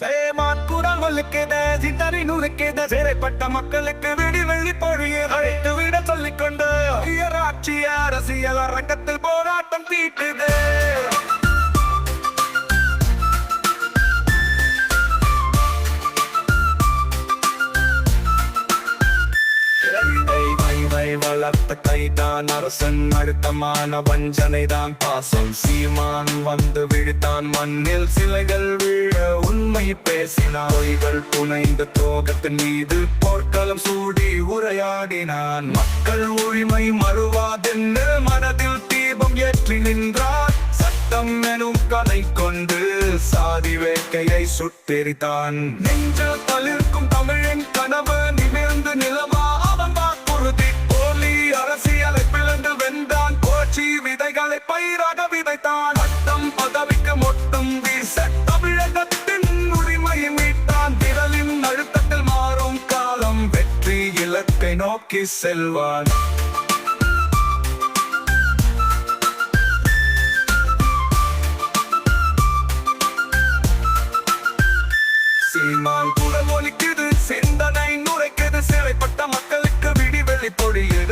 சேமான் குரல் ஒலிக்குது நுறுக்குது சிறைப்பட்ட மக்களுக்கு விடி வெள்ளி பொழிய அழைத்து விட சொல்லிக்கொண்டு உயராட்சி அரசியல் அரங்கத்தில் போராட்டம் தீட்டுது. வளர்த்த கைதான் அரசன் அழுத்தமான வஞ்சனைதான். பாசம் சீமான் வந்து விழித்தான் மண்ணில் சிலைகள் வீழ உண்மை பேசினான். பொய்கள் புனைந்த தோகத்தின் மீது போர்க்களம் சூடி உரையாடினான். மக்கள் உரிமை மறுவாதென்று மனதில் தீபம் ஏற்றி நின்றார். சட்டம் எனும் கதை கொண்டு சாதி வேட்கையை சுட்டெரித்தான். நெஞ்சில் தளிர்க்கும் தமிழின் கனவு நிமிர்ந்து நிலவா நோக்கி செல்வான் சீமான் குரல் ஒலிக்குது சிந்தனை நுரைக்குது சிறைப்பட்ட மக்களுக்கு விடி வெளி பொழியுது.